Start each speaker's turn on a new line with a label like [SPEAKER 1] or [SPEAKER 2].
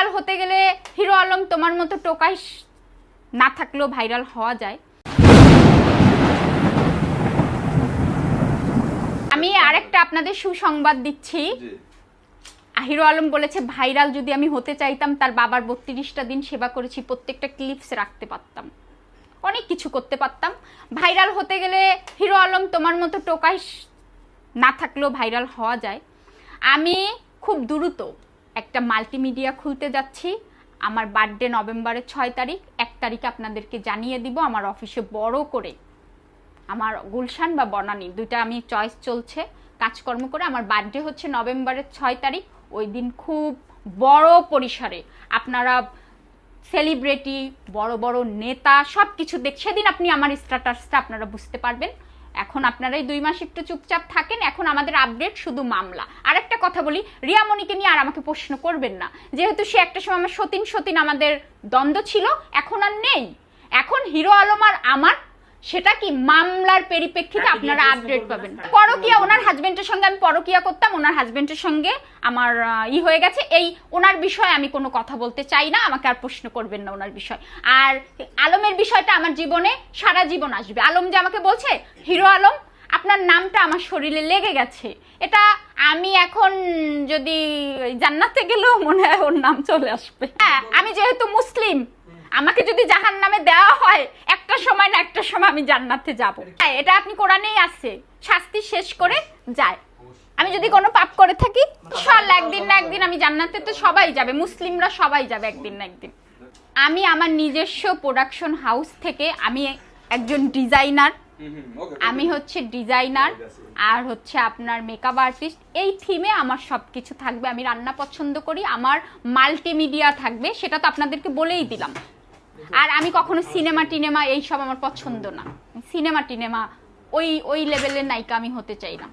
[SPEAKER 1] Viral হতে গেলে hero Alam তোমার মতো টোকাই না থাকলেও ভাইরাল হওয়া যায়। আমি আরেকটা আপনাদের সুসংবাদ দিচ্ছি। হিরো আলম বলেছে ভাইরাল যদি আমি হতে চাইতাম তার বাবার বত্রিশটা দিন সেবা করেছি প্রত্যেকটা ক্লিপস রাখতে পারতাম। অনেক কিছু করতে পারতাম। ভাইরাল হতে গেলে হিরো আলম তোমার মতো টোকাই না থাকলেও ভাইরাল হওয়া যায়। আমি খুব দ্রুত একটা মাল্টিমিডিয়া খুলতে যাচ্ছি। আমার বার্থডে নভেম্বরের ছয় তারিখ, এক তারিখ আপনাদেরকে জানিয়ে দিব আমার অফিসে বড় করে। আমার গুলশান বা বনানী, দুইটা আমি চয়েস চলছে। কাজকর্ম করে আমার বার্থডে হচ্ছে নভেম্বরের ছয় তারিখ। ওই দিন খুব বড় পরিসরে আপনারা সেলিব্রিটি বড় বড় নেতা সব কিছু দেখ সেদিন আপনি আমার স্ট্যাটাসটা আপনারা বুঝতে পারবেন। এখন আপনারাই দুই মাস একটু চুপচাপ থাকেন, এখন আমাদের আপডেট শুধু মামলা। আর একটা কথা বলি, রিয়ামণিকে নিয়ে আর আমাকে প্রশ্ন করবেন না। যেহেতু সে একটা সময় আমার সতীন সতীন আমাদের দ্বন্দ্ব ছিল, এখন আর নেই। এখন হিরো আলম আর আমার সেটা কি মামলার পরিপ্রেক্ষিতে
[SPEAKER 2] হ্যাঁ,
[SPEAKER 1] আপনারা আপডেট পাবেন?
[SPEAKER 2] না।
[SPEAKER 1] পরকিয়া ওনার হাজবেন্ডের সঙ্গে আমি পরকিয়া করতাম ওনার হাজবেন্ডের সঙ্গে আমার ই হয়ে গেছে। এই ওনার বিষয়ে আমি কোনো কথা বলতে চাই না আমাকে আর প্রশ্ন করবেন না ওনার বিষয়। আর আলমের বিষয়টা আমার জীবনে সারা জীবন আসবে। আলম যে আমাকে বলছে হিরো আলম আপনার নামটা আমার শরীরে লেগে গেছে। এটা আমি এখন যদি জান্নাতে গেলেও মনে হয় ওর নাম চলে আসবে। হ্যাঁ আমি যেহেতু মুসলিম আমাকে যদি জাহান নামে দেওয়া হয় সময় না একটা সময় আমি জান্নাতে যাব। হ্যাঁ এটা আপনি কোরআনেই আছে। শাস্তি শেষ করে যায়। আমি যদি কোনো পাপ করে থাকি ইনশাআল্লাহ একদিন না একদিন আমি জান্নাতে তো সবাই যাবে মুসলিমরা সবাই যাবে একদিন না একদিন। আমি আমার নিজস্ব প্রোডাকশন হাউস থেকে আমি একজন ডিজাইনার আমি হচ্ছে ডিজাইনার আর হচ্ছে আপনার মেকআপ আর্টিস্ট এই থিমে আমার সব কিছু থাকবে আমি রান্না পছন্দ করি আমার মাল্টিমিডিয়া থাকবে সেটা তো আপনাদেরকে বলেই দিলাম। আর আমি কখনো সিনেমা, টিনেমা, এইসব আমার পছন্দ না। সিনেমা, টিনেমা, ওই ওই লেভেলের নায়িকা আমি হতে চাই না।